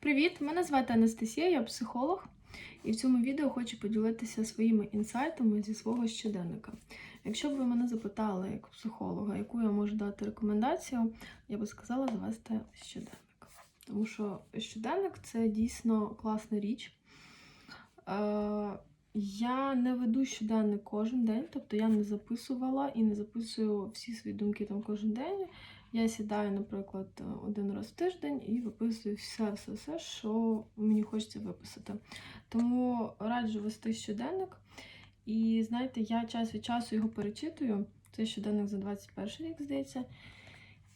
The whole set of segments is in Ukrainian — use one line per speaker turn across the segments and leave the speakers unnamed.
Привіт! Мене звати Анастасія, я психолог, і в цьому відео хочу поділитися своїми інсайтами зі свого щоденника. Якщо б ви мене запитали як психолога, яку я можу дати рекомендацію, я би сказала завести щоденник. Тому що щоденник це дійсно класна річ. Е, я не веду щоденник кожен день, тобто я не записувала і не записую всі свої думки там кожен день. Я сідаю, наприклад, один раз в тиждень і виписую все, все, все, що мені хочеться виписати. Тому раджу вести щоденник. І знаєте, я час від часу його перечитую. Це щоденник за 21 рік, здається.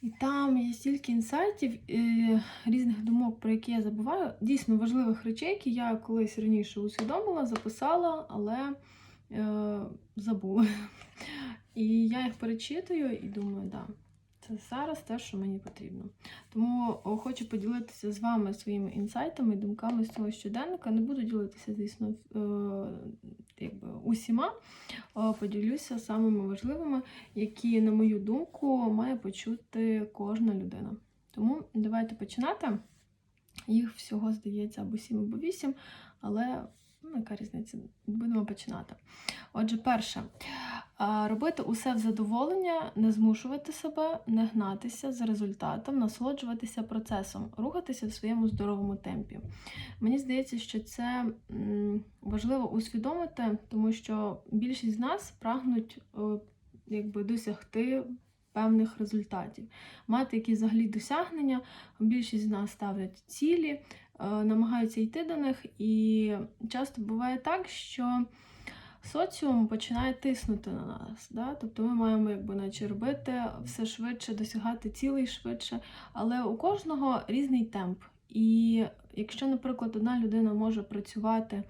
І там є стільки інсайтів, і різних думок, про які я забуваю. Дійсно важливих речей, які я колись раніше усвідомила, записала, але е, забула. І я їх перечитую і думаю, да. Це зараз те, що мені потрібно. Тому хочу поділитися з вами своїми інсайтами, думками з цього щоденника. Не буду ділитися, звісно, е, якби усіма. Поділюся самими важливими, які, на мою думку, має почути кожна людина. Тому давайте починати. Їх всього здається або 7, або 8, але ну, яка різниця? Будемо починати. Отже, перше. Робити усе в задоволення, не змушувати себе, не гнатися за результатом, насолоджуватися процесом, рухатися в своєму здоровому темпі. Мені здається, що це важливо усвідомити, тому що більшість з нас прагнуть якби, досягти певних результатів, мати якісь взагалі досягнення. Більшість з нас ставлять цілі, намагаються йти до них, і часто буває так, що соціум починає тиснути на нас. Да? Тобто ми маємо якби наче робити все швидше, досягати цілей швидше, але у кожного різний темп. І якщо, наприклад, одна людина може працювати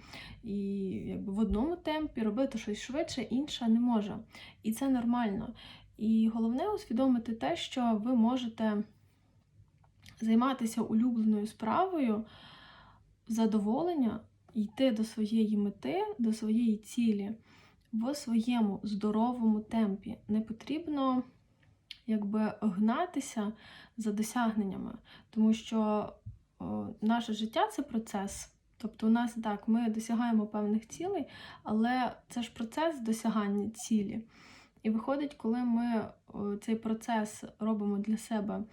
і якби в одному темпі, робити щось швидше, інша не може. І це нормально. І головне усвідомити те, що ви можете займатися улюбленою справою задоволення йти до своєї мети, до своєї цілі в своєму здоровому темпі. Не потрібно якби гнатися за досягненнями, тому що о, наше життя це процес. Тобто, у нас так, ми досягаємо певних цілей, але це ж процес досягання цілі. І виходить, коли ми цей процес робимо для себе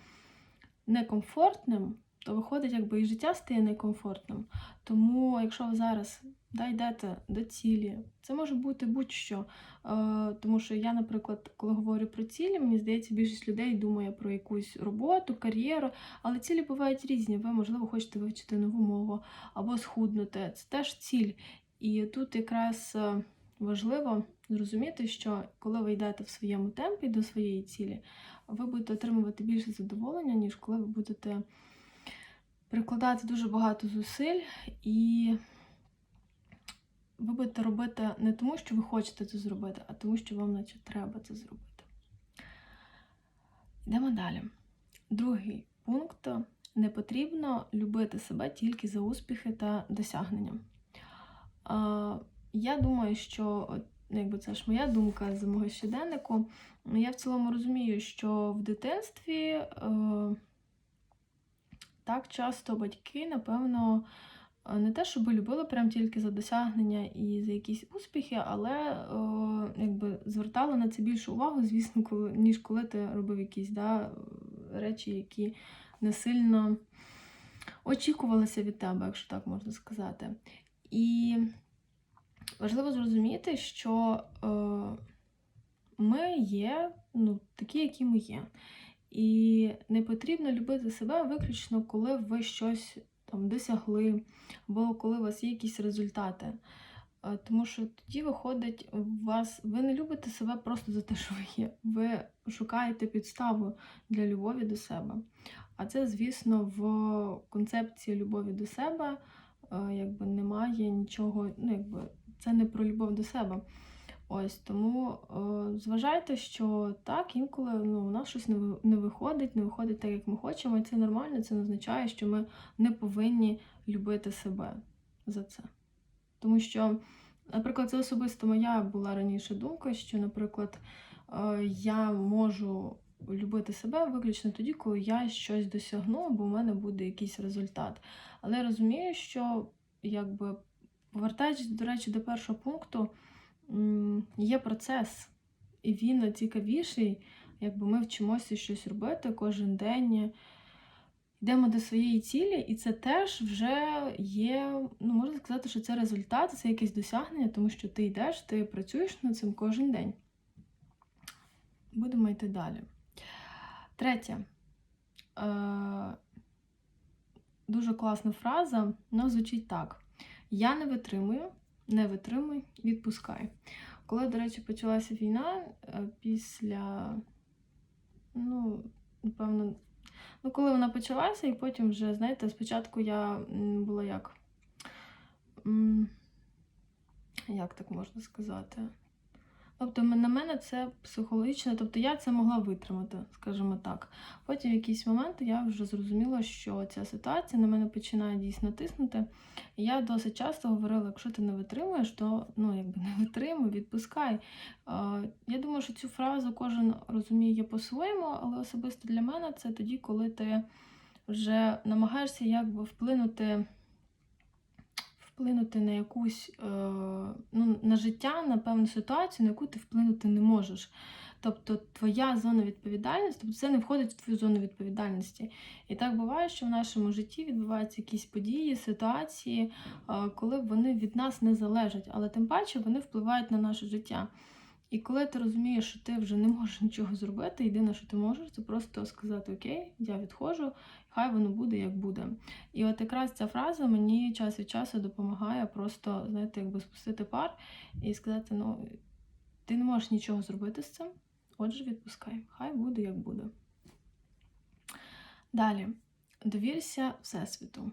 некомфортним, то виходить, якби і життя стає некомфортним. Тому, якщо ви зараз да, йдете до цілі, це може бути будь-що. Е, Тому що я, наприклад, коли говорю про цілі, мені здається, більшість людей думає про якусь роботу, кар'єру, але цілі бувають різні. Ви, можливо, хочете вивчити нову мову або схуднути. Це теж ціль. І тут якраз е, важливо зрозуміти, що коли ви йдете в своєму темпі до своєї цілі, ви будете отримувати більше задоволення, ніж коли ви будете прикладати дуже багато зусиль, і ви будете робити не тому, що ви хочете це зробити, а тому, що вам наче треба це зробити. Йдемо далі. Другий пункт не потрібно любити себе тільки за успіхи та досягнення. Я думаю, що якби це ж моя думка з мого щоденнику. Я в цілому розумію, що в дитинстві е, так часто батьки, напевно, е, не те, щоб любили прям тільки за досягнення і за якісь успіхи, але о, якби звертали на це більшу увагу, звісно, коли, ніж коли ти робив якісь да, речі, які не сильно очікувалися від тебе, якщо так можна сказати. І важливо зрозуміти, що е, ми є ну, такі, які ми є. І не потрібно любити себе виключно, коли ви щось там досягли, або коли у вас є якісь результати. Тому що тоді виходить, у вас ви не любите себе просто за те, що ви є. Ви шукаєте підставу для любові до себе. А це, звісно, в концепції любові до себе якби немає нічого, ну якби це не про любов до себе. Ось тому е, зважайте, що так, інколи ну, у нас щось не не виходить, не виходить так, як ми хочемо, і це нормально, це не означає, що ми не повинні любити себе за це. Тому що, наприклад, це особисто моя була раніше думка, що, наприклад, е, я можу любити себе виключно тоді, коли я щось досягну, або в мене буде якийсь результат. Але я розумію, що якби повертаючись, до речі, до першого пункту, є процес, і він цікавіший, якби ми вчимося щось робити кожен день. Йдемо до своєї цілі, і це теж вже є, ну можна сказати, що це результат, це якесь досягнення, тому що ти йдеш, ти працюєш над цим кожен день. Будемо йти далі. Третє. Е, дуже класна фраза, вона звучить так: Я не витримую, не витримуй, відпускай. Коли, до речі, почалася війна е, після, ну, напевно, ну, коли вона почалася, і потім вже, знаєте, спочатку я була як. Як так можна сказати? Тобто на мене це психологічно, тобто я це могла витримати, скажімо так. Потім в якийсь момент я вже зрозуміла, що ця ситуація на мене починає дійсно тиснути. І я досить часто говорила, якщо ти не витримуєш, то ну, якби не витримуй, відпускай. Я думаю, що цю фразу кожен розуміє по-своєму, але особисто для мене це тоді, коли ти вже намагаєшся якби вплинути вплинути на якусь е, ну, на життя, на певну ситуацію, на яку ти вплинути не можеш. Тобто твоя зона відповідальності, тобто це не входить в твою зону відповідальності. І так буває, що в нашому житті відбуваються якісь події, ситуації, е, коли вони від нас не залежать, але тим паче вони впливають на наше життя. І коли ти розумієш, що ти вже не можеш нічого зробити, єдине, що ти можеш, це просто сказати Окей, я відходжу, хай воно буде як буде. І от якраз ця фраза мені час від часу допомагає просто, знаєте, якби спустити пар і сказати: ну, ти не можеш нічого зробити з цим, отже, відпускай, хай буде як буде. Далі, довірся Всесвіту.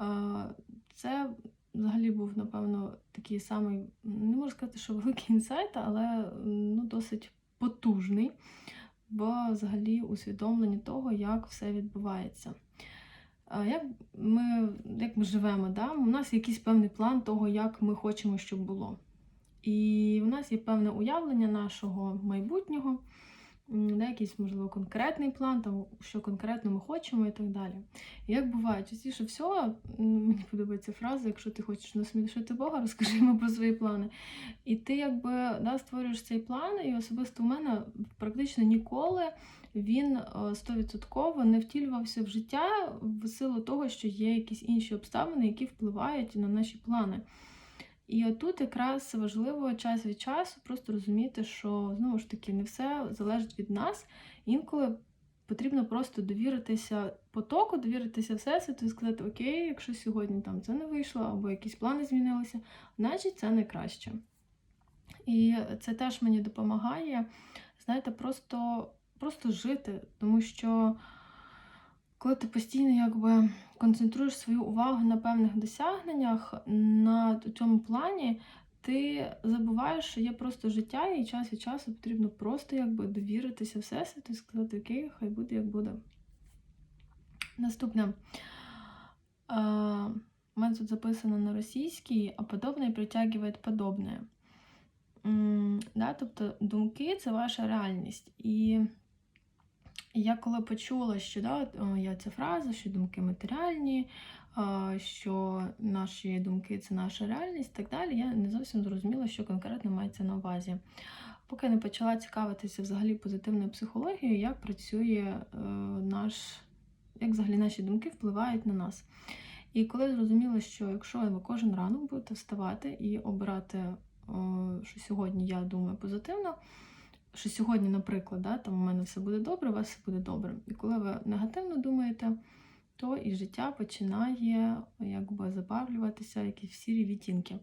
Е, Це взагалі був, напевно, такий самий, не можу сказати, що великий інсайт, але ну, досить потужний в взагалі усвідомленні того, як все відбувається. Як ми як ми живемо, да? у нас є якийсь певний план того, як ми хочемо, щоб було. І в нас є певне уявлення нашого майбутнього, да, якийсь, можливо, конкретний план, там, що конкретно ми хочемо і так далі. І як буває, частіше всього, мені подобається фраза, якщо ти хочеш насмішити Бога, розкажи йому про свої плани. І ти якби да, створюєш цей план, і особисто у мене практично ніколи він е, стовідсотково не втілювався в життя в силу того, що є якісь інші обставини, які впливають на наші плани. І отут якраз важливо час від часу просто розуміти, що знову ж таки не все залежить від нас. Інколи потрібно просто довіритися потоку, довіритися всесвіту і сказати, окей, якщо сьогодні там це не вийшло, або якісь плани змінилися, значить це найкраще. І це теж мені допомагає, знаєте, просто, просто жити, тому що коли ти постійно якби концентруєш свою увагу на певних досягненнях, на цьому плані, ти забуваєш, що є просто життя, і час від часу потрібно просто якби довіритися Всесвіту і сказати, окей, хай буде як буде. Наступне. У мене тут записано на російській, а подобне притягує подобне. Да, тобто думки це ваша реальність. І я коли почула, що да, я ця фраза, що думки матеріальні, що наші думки це наша реальність і так далі, я не зовсім зрозуміла, що конкретно мається на увазі. Поки не почала цікавитися взагалі позитивною психологією, як працює е, наш, як взагалі наші думки впливають на нас. І коли зрозуміла, що якщо ви кожен ранок будете вставати і обирати, що сьогодні я думаю позитивно, що сьогодні, наприклад, да, там у мене все буде добре, у вас все буде добре. І коли ви негативно думаєте, то і життя починає якби забавлюватися, якісь сірі відтінки.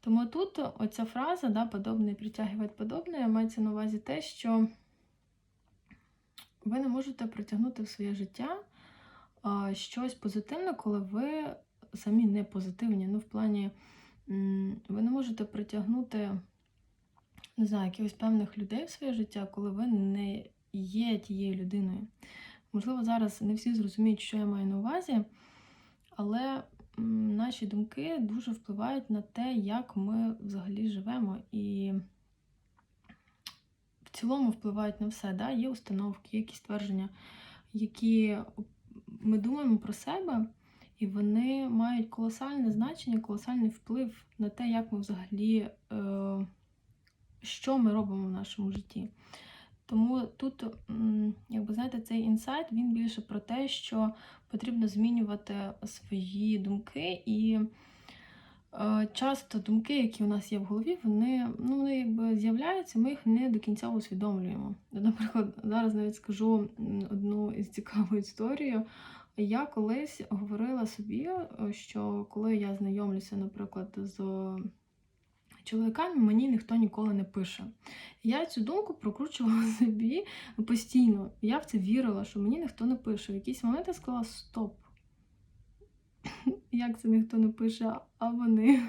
Тому тут оця фраза, да, подобне притягує подобне, мається на увазі те, що ви не можете притягнути в своє життя щось позитивне, коли ви самі не позитивні. Ну, в плані, ви не можете притягнути не знаю, якихось певних людей в своє життя, коли ви не є тією людиною. Можливо, зараз не всі зрозуміють, що я маю на увазі, але наші думки дуже впливають на те, як ми взагалі живемо. І в цілому впливають на все. Да? Є установки, є якісь твердження, які ми думаємо про себе, і вони мають колосальне значення, колосальний вплив на те, як ми взагалі, е, що ми робимо в нашому житті. Тому тут, якби знаєте, цей інсайт він більше про те, що потрібно змінювати свої думки, і е, часто думки, які у нас є в голові, вони, ну, вони якби з'являються, ми їх не до кінця усвідомлюємо. Наприклад, зараз навіть скажу одну із цікаву історію. Я колись говорила собі, е, що коли я знайомлюся, наприклад, з чоловіками, мені ніхто ніколи не пише. Я цю думку прокручувала собі постійно. Я в це вірила, що мені ніхто не пише. В якийсь момент я сказала стоп. Як це ніхто не пише, а вони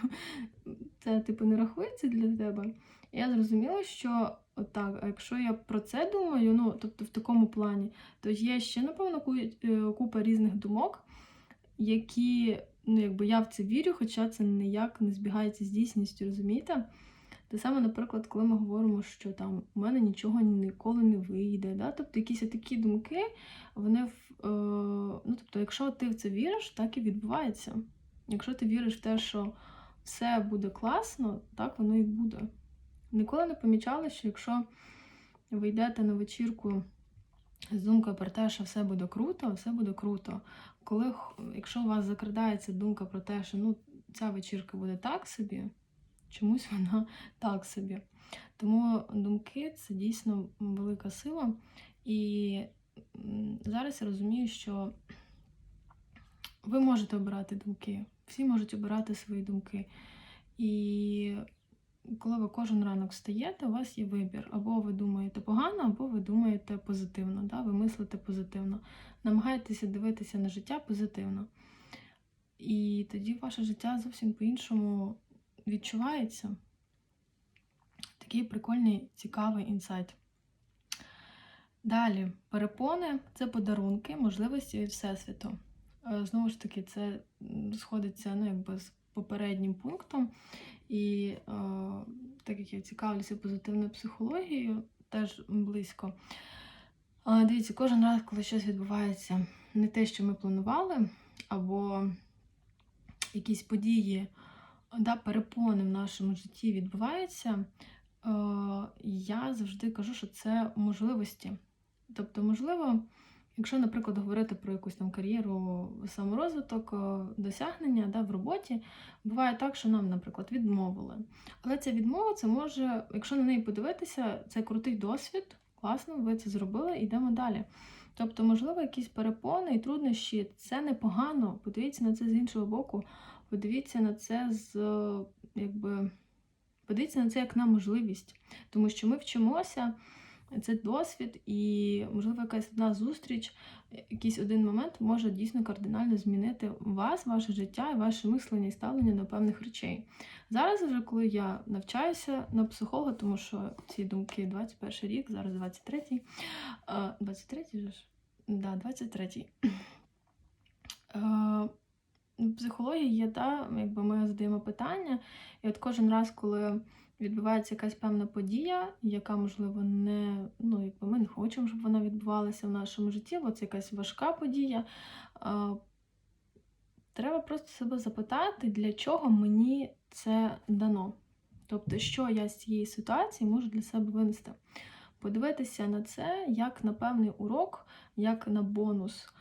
це типу не рахується для тебе. Я зрозуміла, що отак, а якщо я про це думаю, ну тобто в такому плані, то є ще, напевно, е, купа різних думок, які, ну, якби я в це вірю, хоча це ніяк не збігається з дійсністю, розумієте? Те саме, наприклад, коли ми говоримо, що там у мене нічого ніколи не вийде. Да? Тобто якісь такі думки, вони в, е, ну, тобто, якщо ти в це віриш, так і відбувається. Якщо ти віриш в те, що все буде класно, так воно і буде. Ніколи не помічала, що якщо ви йдете на вечірку з думкою про те, що все буде круто, все буде круто. Коли, якщо у вас закрадається думка про те, що ну, ця вечірка буде так собі, чомусь вона так собі. Тому думки це дійсно велика сила. І зараз я розумію, що ви можете обирати думки, всі можуть обирати свої думки. І коли ви кожен ранок встаєте, у вас є вибір. Або ви думаєте погано, або ви думаєте позитивно. Да? Ви мислите позитивно. Намагайтеся дивитися на життя позитивно. І тоді ваше життя зовсім по-іншому відчувається. Такий прикольний, цікавий інсайт. Далі, перепони це подарунки, можливості від Всесвіту. Е, Знову ж таки, це сходиться ну, якби з попереднім пунктом. І е, так як я цікавлюся позитивною психологією, теж близько. Дивіться, кожен раз, коли щось відбувається не те, що ми планували, або якісь події, да, перепони в нашому житті відбуваються, е, я завжди кажу, що це можливості. Тобто, можливо, якщо, наприклад, говорити про якусь там кар'єру, саморозвиток, е, досягнення да, в роботі, буває так, що нам, наприклад, відмовили. Але ця відмова, це може, якщо на неї подивитися, це крутий досвід, класно, ви це зробили, йдемо далі. Тобто, можливо, якісь перепони і труднощі це непогано. Подивіться на це з іншого боку, подивіться на це з е, якби. Подивіться на це як на можливість, тому що ми вчимося, це досвід, і, можливо, якась одна зустріч, якийсь один момент може дійсно кардинально змінити вас, ваше життя і ваше мислення і ставлення до певних речей. Зараз, вже коли я навчаюся на психолога, тому що ці думки 21 рік, зараз 23-й. 23-й же ж? Да, 23-й. Е, Психологія є, та, якби ми задаємо питання, і от кожен раз, коли відбувається якась певна подія, яка, можливо, не, ну, якби ми не хочемо, щоб вона відбувалася в нашому житті, бо це якась важка подія. Треба просто себе запитати, для чого мені це дано. Тобто, що я з цієї ситуації можу для себе винести. Подивитися на це як на певний урок, як на бонус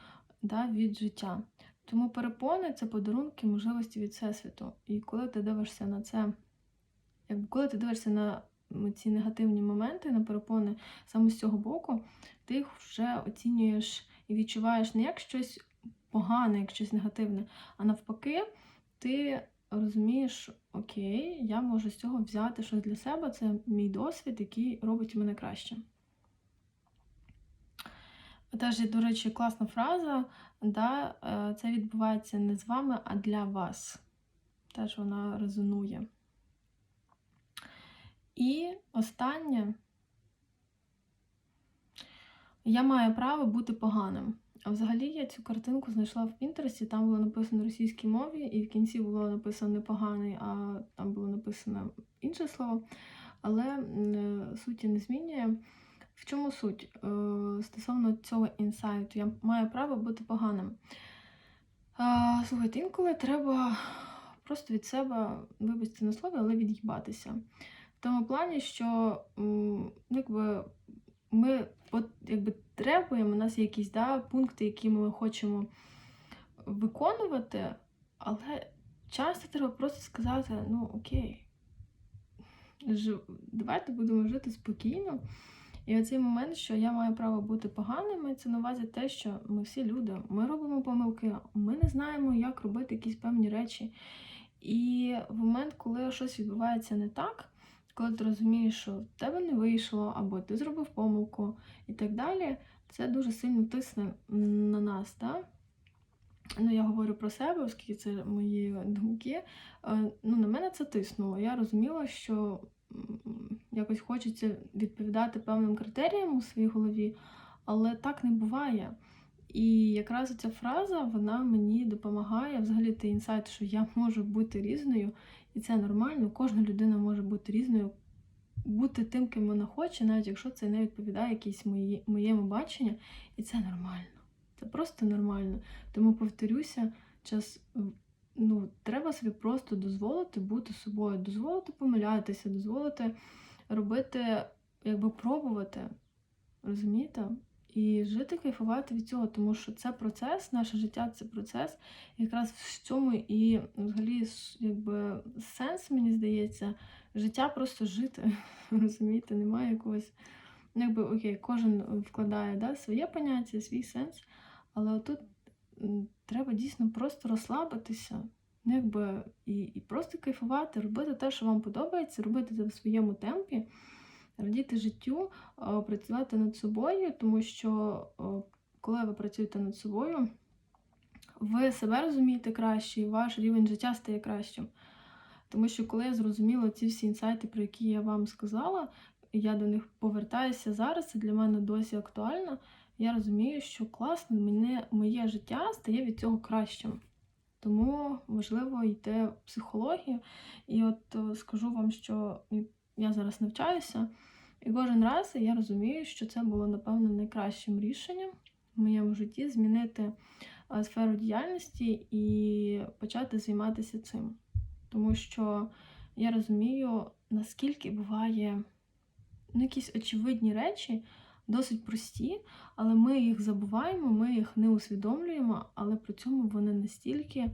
да, від життя. Тому перепони це подарунки можливості від Всесвіту. І коли ти дивишся на це, коли ти дивишся на ці негативні моменти, на перепони саме з цього боку, ти їх вже оцінюєш і відчуваєш не як щось погане, як щось негативне, а навпаки, ти розумієш, окей, я можу з цього взяти щось для себе, це мій досвід, який робить мене краще. Теж, до речі, класна фраза, да, е, це відбувається не з вами, а для вас. Теж вона резонує. І останнє. Я маю право бути поганим. А взагалі я цю картинку знайшла в Пінтересті, там було написано на російській мові, і в кінці було написано не поганий, а там було написано інше слово. але е, суті не змінює. В чому суть? Е, Стосовно цього інсайту, я маю право бути поганим. А, Слухайте, інколи треба просто від себе, вибачте на слові, але від'їбатися. Тому плані, що якби ми якби, требуємо, у нас є якісь да, пункти, які ми хочемо виконувати, але часто треба просто сказати: ну окей, давайте будемо жити спокійно. І оцей момент, що я маю право бути поганими, це на увазі те, що ми всі люди, ми робимо помилки, ми не знаємо, як робити якісь певні речі. І в момент, коли щось відбувається не так, коли ти розумієш, що в тебе не вийшло, або ти зробив помилку і так далі, це дуже сильно тисне на нас. Да? Ну, я говорю про себе, оскільки це мої думки. Е, Ну, на мене це тиснуло. Я розуміла, що якось хочеться відповідати певним критеріям у своїй голові, але так не буває. І якраз ця фраза вона мені допомагає взагалі той інсайт, що я можу бути різною, і це нормально. Кожна людина може бути різною, бути тим, ким вона хоче, навіть якщо це не відповідає якійсь мої, моєму баченню, і це нормально. Це просто нормально. Тому повторюся, час ну, треба собі просто дозволити бути собою, дозволити помилятися, дозволити робити, якби пробувати, розумієте? І жити, кайфувати від цього, тому що це процес, наше життя це процес. Якраз в цьому і взагалі якби сенс, мені здається, життя просто жити. Розумієте, немає якогось. Ну, якби окей, кожен вкладає да, своє поняття, свій сенс. Але отут треба дійсно просто розслабитися, ну, якби, і, і просто кайфувати, робити те, що вам подобається, робити це в своєму темпі, радіти життю, е, працювати над собою, тому що е, коли ви працюєте над собою, ви себе розумієте краще, і ваш рівень життя стає кращим. Тому що коли я зрозуміла ці всі інсайти, про які я вам сказала, я до них повертаюся зараз, це для мене досі актуально. Я розумію, що класно, мене, моє життя стає від цього кращим. Тому важливо йти в психологію. І от е, скажу вам, що я зараз навчаюся, і кожен раз я розумію, що це було, напевно, найкращим рішенням в моєму житті змінити е, сферу діяльності і почати займатися цим. Тому що я розумію, наскільки буває ну, якісь очевидні речі, досить прості, але ми їх забуваємо, ми їх не усвідомлюємо, але при цьому вони настільки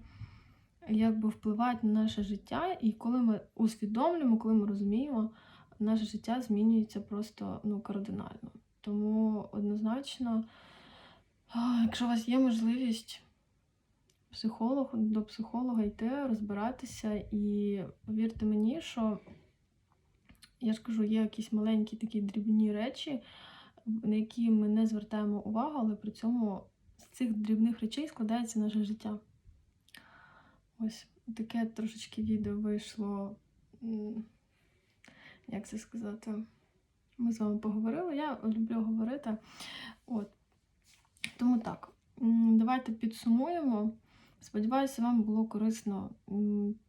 якби впливають на наше життя, і коли ми усвідомлюємо, коли ми розуміємо, наше життя змінюється просто ну, кардинально. Тому однозначно, якщо у вас є можливість психолог, до психолога йти, розбиратися, і повірте мені, що я ж кажу, є якісь маленькі такі дрібні речі, на які ми не звертаємо увагу, але при цьому з цих дрібних речей складається наше життя. Ось таке трошечки відео вийшло. Як це сказати? Ми з вами поговорили. Я люблю говорити. От. Тому так, давайте підсумуємо. Сподіваюся, вам було корисно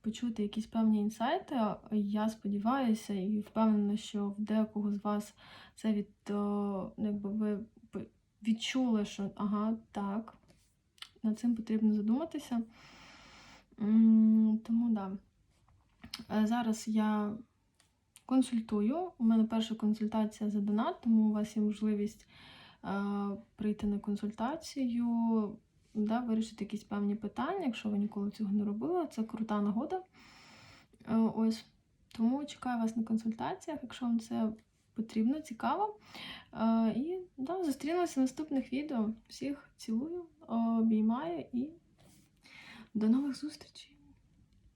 почути якісь певні інсайти. Я сподіваюся і впевнена, що в декого з вас це від якби ви відчули, що ага, так, над цим потрібно задуматися. Тому да. Е, Зараз я консультую. У мене перша консультація за донат, тому у вас є можливість е, прийти на консультацію, да, вирішити якісь певні питання, якщо ви ніколи цього не робили. Це крута нагода. Е, Ось. Тому чекаю вас на консультаціях, якщо вам це потрібно, цікаво. Е, І да, зустрінемося в наступних відео. Всіх цілую, обіймаю і до нових зустрічей!